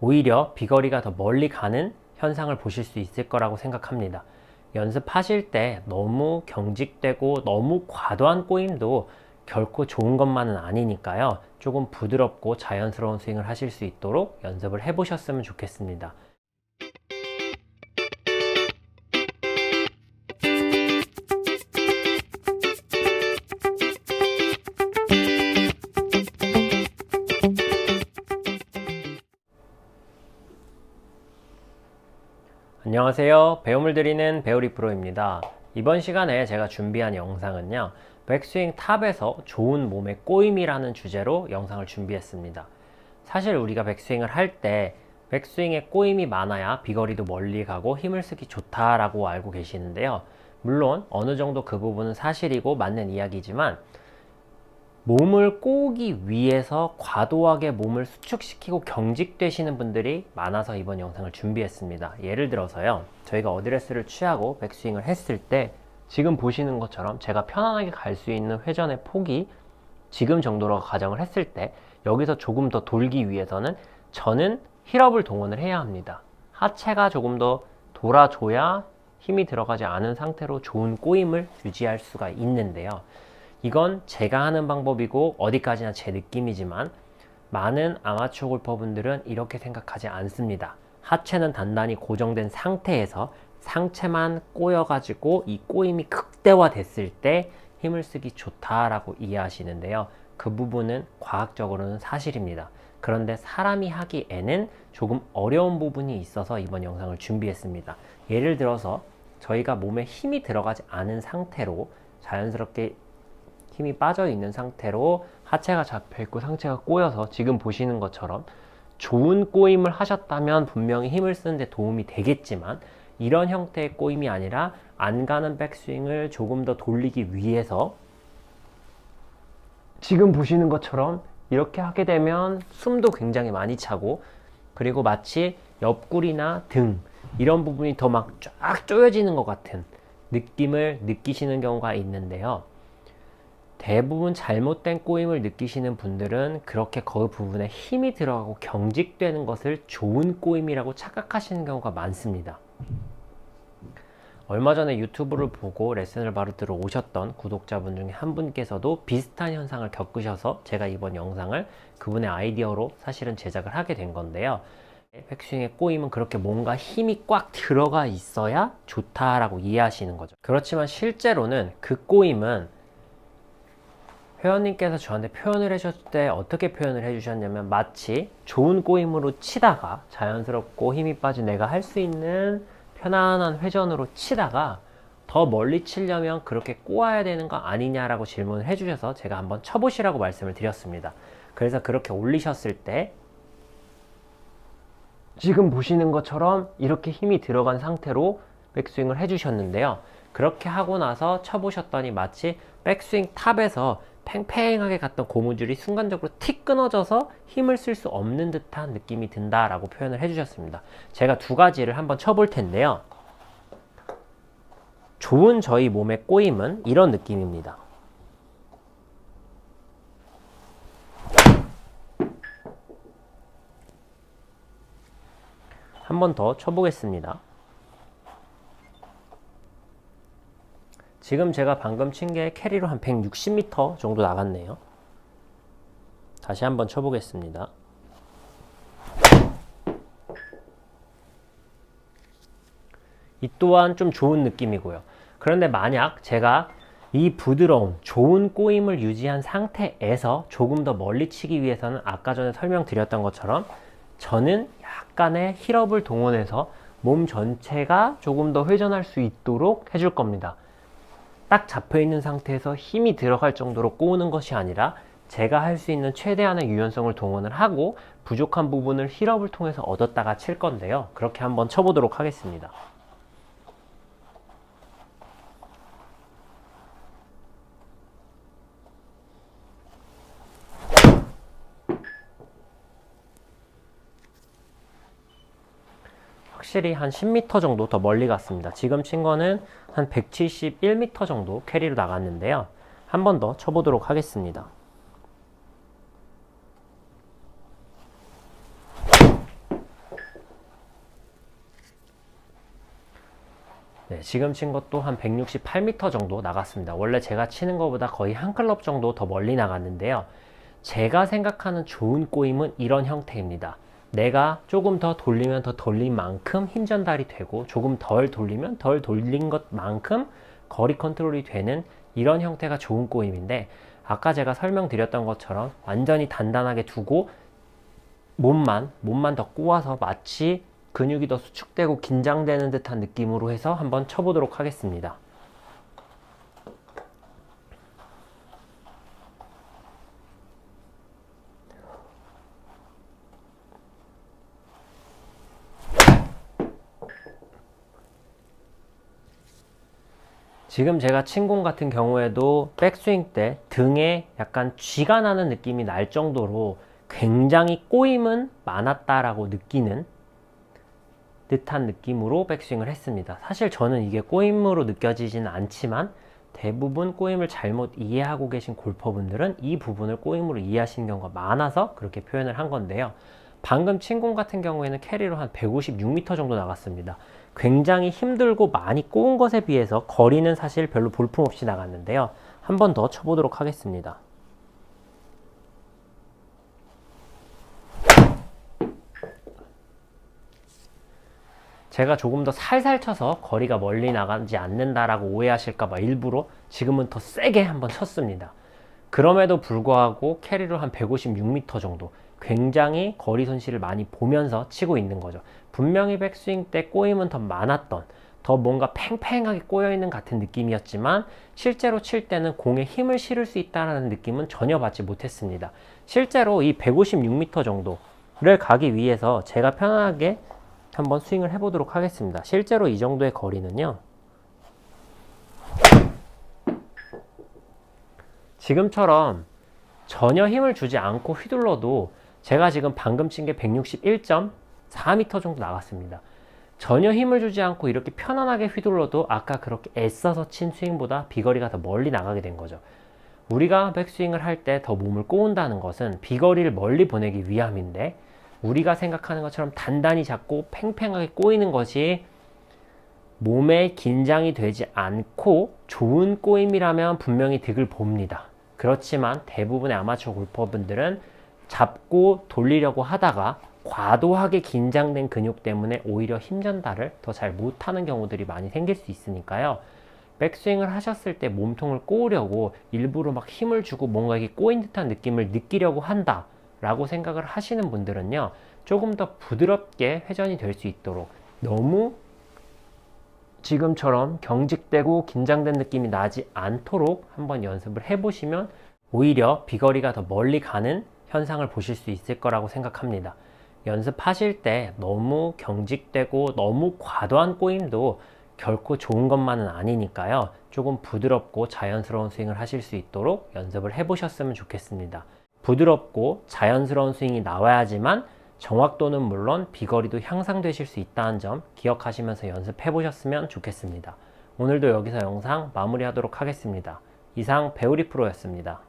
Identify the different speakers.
Speaker 1: 오히려 비거리가 더 멀리 가는 현상을 보실 수 있을 거라고 생각합니다. 연습하실 때 너무 경직되고 너무 과도한 꼬임도 결코 좋은 것만은 아니니까요. 조금 부드럽고 자연스러운 스윙을 하실 수 있도록 연습을 해보셨으면 좋겠습니다. 안녕하세요. 배움을 드리는 배우리 프로입니다. 이번 시간에 제가 준비한 영상은요. 백스윙 탑에서 좋은 몸의 꼬임이라는 주제로 영상을 준비했습니다. 사실 우리가 백스윙을 할 때 백스윙에 꼬임이 많아야 비거리도 멀리 가고 힘을 쓰기 좋다라고 알고 계시는데요. 물론 어느 정도 그 부분은 사실이고 맞는 이야기지만 몸을 꼬기 위해서 과도하게 몸을 수축시키고 경직되시는 분들이 많아서 이번 영상을 준비했습니다. 예를 들어서요. 저희가 어드레스를 취하고 백스윙을 했을 때 지금 보시는 것처럼 제가 편안하게 갈 수 있는 회전의 폭이 지금 정도로 가정을 했을 때 여기서 조금 더 돌기 위해서는 저는 힐업을 동원을 해야 합니다. 하체가 조금 더 돌아줘야 힘이 들어가지 않은 상태로 좋은 꼬임을 유지할 수가 있는데요. 이건 제가 하는 방법이고 어디까지나 제 느낌이지만 많은 아마추어 골퍼분들은 이렇게 생각하지 않습니다. 하체는 단단히 고정된 상태에서 상체만 꼬여가지고 이 꼬임이 극대화됐을 때 힘을 쓰기 좋다라고 이해하시는데요. 그 부분은 과학적으로는 사실입니다. 그런데 사람이 하기에는 조금 어려운 부분이 있어서 이번 영상을 준비했습니다. 예를 들어서 저희가 몸에 힘이 들어가지 않은 상태로 자연스럽게 힘이 빠져 있는 상태로 하체가 잡혀 있고 상체가 꼬여서 지금 보시는 것처럼 좋은 꼬임을 하셨다면 분명히 힘을 쓰는데 도움이 되겠지만 이런 형태의 꼬임이 아니라 안 가는 백스윙을 조금 더 돌리기 위해서 지금 보시는 것처럼 이렇게 하게 되면 숨도 굉장히 많이 차고 그리고 마치 옆구리나 등 이런 부분이 더 막 쫙 조여지는 것 같은 느낌을 느끼시는 경우가 있는데요. 대부분 잘못된 꼬임을 느끼시는 분들은 그렇게 그 부분에 힘이 들어가고 경직되는 것을 좋은 꼬임이라고 착각하시는 경우가 많습니다. 얼마 전에 유튜브를 보고 레슨을 바로 들어오셨던 구독자분 중에 한 분께서도 비슷한 현상을 겪으셔서 제가 이번 영상을 그분의 아이디어로 사실은 제작을 하게 된 건데요. 백스윙의 꼬임은 그렇게 뭔가 힘이 꽉 들어가 있어야 좋다라고 이해하시는 거죠. 그렇지만 실제로는 그 꼬임은 회원님께서 저한테 표현을 해주셨을 때 어떻게 표현을 해주셨냐면 마치 좋은 꼬임으로 치다가 자연스럽고 힘이 빠진 내가 할 수 있는 편안한 회전으로 치다가 더 멀리 치려면 그렇게 꼬아야 되는 거 아니냐라고 질문을 해주셔서 제가 한번 쳐보시라고 말씀을 드렸습니다. 그래서 그렇게 올리셨을 때 지금 보시는 것처럼 이렇게 힘이 들어간 상태로 백스윙을 해주셨는데요. 그렇게 하고 나서 쳐보셨더니 마치 백스윙 탑에서 팽팽하게 갔던 고무줄이 순간적으로 틱 끊어져서 힘을 쓸 수 없는 듯한 느낌이 든다라고 표현을 해주셨습니다. 제가 두 가지를 한번 쳐볼 텐데요. 좋은 저희 몸의 꼬임은 이런 느낌입니다. 한 번 더 쳐보겠습니다. 지금 제가 방금 친 게 캐리로 한 160m 정도 나갔네요. 다시 한번 쳐보겠습니다. 이 또한 좀 좋은 느낌이고요. 그런데 만약 제가 이 부드러운 좋은 꼬임을 유지한 상태에서 조금 더 멀리 치기 위해서는 아까 전에 설명드렸던 것처럼 저는 약간의 힐업을 동원해서 몸 전체가 조금 더 회전할 수 있도록 해줄 겁니다. 딱 잡혀 있는 상태에서 힘이 들어갈 정도로 꼬우는 것이 아니라 제가 할 수 있는 최대한의 유연성을 동원을 하고 부족한 부분을 힐업을 통해서 얻었다가 칠 건데요. 그렇게 한번 쳐보도록 하겠습니다. 확실히 한 10m 정도 더 멀리 갔습니다. 지금 친 거는 한 171m 정도 캐리로 나갔는데요. 한 번 더 쳐보도록 하겠습니다. 네, 지금 친 것도 한 168m 정도 나갔습니다. 원래 제가 치는 것보다 거의 한 클럽 정도 더 멀리 나갔는데요. 제가 생각하는 좋은 꼬임은 이런 형태입니다. 내가 조금 더 돌리면 더 돌린 만큼 힘 전달이 되고 조금 덜 돌리면 덜 돌린 것만큼 거리 컨트롤이 되는 이런 형태가 좋은 꼬임인데 아까 제가 설명드렸던 것처럼 완전히 단단하게 두고 몸만 몸만 더 꼬아서 마치 근육이 더 수축되고 긴장되는 듯한 느낌으로 해서 한번 쳐보도록 하겠습니다. 지금 제가 친공 같은 경우에도 백스윙 때 등에 약간 쥐가 나는 느낌이 날 정도로 굉장히 꼬임은 많았다라고 느끼는 듯한 느낌으로 백스윙을 했습니다. 사실 저는 이게 꼬임으로 느껴지지는 않지만 대부분 꼬임을 잘못 이해하고 계신 골퍼분들은 이 부분을 꼬임으로 이해하시는 경우가 많아서 그렇게 표현을 한 건데요. 방금 친공 같은 경우에는 캐리로 한 156m 정도 나갔습니다. 굉장히 힘들고 많이 꼬은 것에 비해서 거리는 사실 별로 볼품없이 나갔는데요. 한 번 더 쳐보도록 하겠습니다. 제가 조금 더 살살 쳐서 거리가 멀리 나가지 않는다라고 오해하실까봐 일부러 지금은 더 세게 한번 쳤습니다. 그럼에도 불구하고 캐리로 한 156m 정도 굉장히 거리 손실을 많이 보면서 치고 있는 거죠. 분명히 백스윙 때 꼬임은 더 많았던 더 뭔가 팽팽하게 꼬여있는 같은 느낌이었지만 실제로 칠 때는 공에 힘을 실을 수 있다는 느낌은 전혀 받지 못했습니다. 실제로 이 156m 정도를 가기 위해서 제가 편안하게 한번 스윙을 해보도록 하겠습니다. 실제로 이 정도의 거리는요. 지금처럼 전혀 힘을 주지 않고 휘둘러도 제가 지금 방금 친 게 161.4m 정도 나갔습니다. 전혀 힘을 주지 않고 이렇게 편안하게 휘둘러도 아까 그렇게 애써서 친 스윙보다 비거리가 더 멀리 나가게 된 거죠. 우리가 백스윙을 할 때 더 몸을 꼬운다는 것은 비거리를 멀리 보내기 위함인데 우리가 생각하는 것처럼 단단히 잡고 팽팽하게 꼬이는 것이 몸에 긴장이 되지 않고 좋은 꼬임이라면 분명히 득을 봅니다. 그렇지만 대부분의 아마추어 골퍼분들은 잡고 돌리려고 하다가 과도하게 긴장된 근육 때문에 오히려 힘 전달을 더 잘 못하는 경우들이 많이 생길 수 있으니까요. 백스윙을 하셨을 때 몸통을 꼬으려고 일부러 막 힘을 주고 뭔가 이게 꼬인 듯한 느낌을 느끼려고 한다. 라고 생각을 하시는 분들은요, 조금 더 부드럽게 회전이 될 수 있도록 너무 지금처럼 경직되고 긴장된 느낌이 나지 않도록 한번 연습을 해보시면 오히려 비거리가 더 멀리 가는 현상을 보실 수 있을 거라고 생각합니다. 연습하실 때 너무 경직되고 너무 과도한 꼬임도 결코 좋은 것만은 아니니까요. 조금 부드럽고 자연스러운 스윙을 하실 수 있도록 연습을 해보셨으면 좋겠습니다. 부드럽고 자연스러운 스윙이 나와야지만 정확도는 물론 비거리도 향상되실 수 있다는 점 기억하시면서 연습해 보셨으면 좋겠습니다. 오늘도 여기서 영상 마무리하도록 하겠습니다. 이상 배우리 프로였습니다.